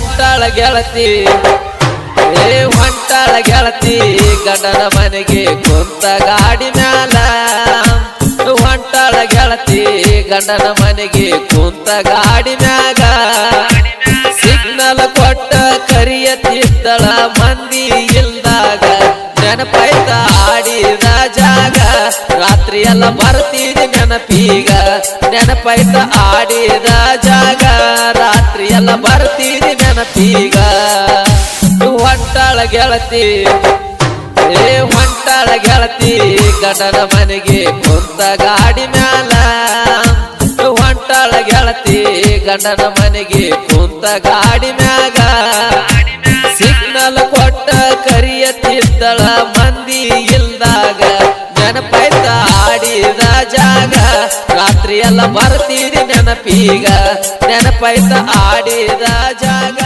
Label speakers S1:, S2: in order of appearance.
S1: ಹೊಂಟಾಳ ಗೆಳತಿ. ಏ ಹೊಂಟಾಳ ಗೆಳತಿ, ಗಂಡನ ಮನೆಗೆ ಕುಂತ ಗಾಡಿ ಮ್ಯಾಲ. ಹೊಂಟಾಳ ಗೆಳತಿ, ಗಂಡನ ಮನೆಗೆ ಕುಂತ ಗಾಡಿ ಮ್ಯಾಗ ಸಿಗ್ನಲ್ ಕೊಟ್ಟ ಕರಿಯತ್ತಿದ್ದಳ ಮಂದಿ ಇಲ್ದಾಗ. ನೆನಪೈತ ಆಡಿದ ಜಾಗ. ರಾತ್ರಿ ಎಲ್ಲ ಬರ್ತೀನಿ ನೆನಪೀಗ. ನೆನಪೈತ ಆಡಿದ ಜಾಗ. ರಾತ್ರಿ ಎಲ್ಲ ನೆನಪೀಗ ಹೊಂಟಾಳ ಗೆಳತಿ. ಏ ಹೊಂಟಾಳ ಗೆಳತಿ, ಗಂಡನ ಮನೆಗೆ ಕುಂತ ಗಾಡಿ ಮ್ಯಾಲ. ಹೊಂಟಾಳ ಗೆಳತಿ, ಗಂಡನ ಮನೆಗೆ ಕುಂತ ಗಾಡಿ ಮ್ಯಾಗ ಸಿಗ್ನಲ್ ಕೊಟ್ಟ ಕರಿಯತ್ತಿದ್ದಳ ಮಂದಿ ಇಲ್ದಾಗ ನೆನಪೈತ ಆಡಿದ ಜಾಗ. ರಾತ್ರಿ ಎಲ್ಲ ಬರ್ತೀರಿ ನೆನಪೀಗ ನೆನಪೈತ ಆಡಿದ ಜಾಗ.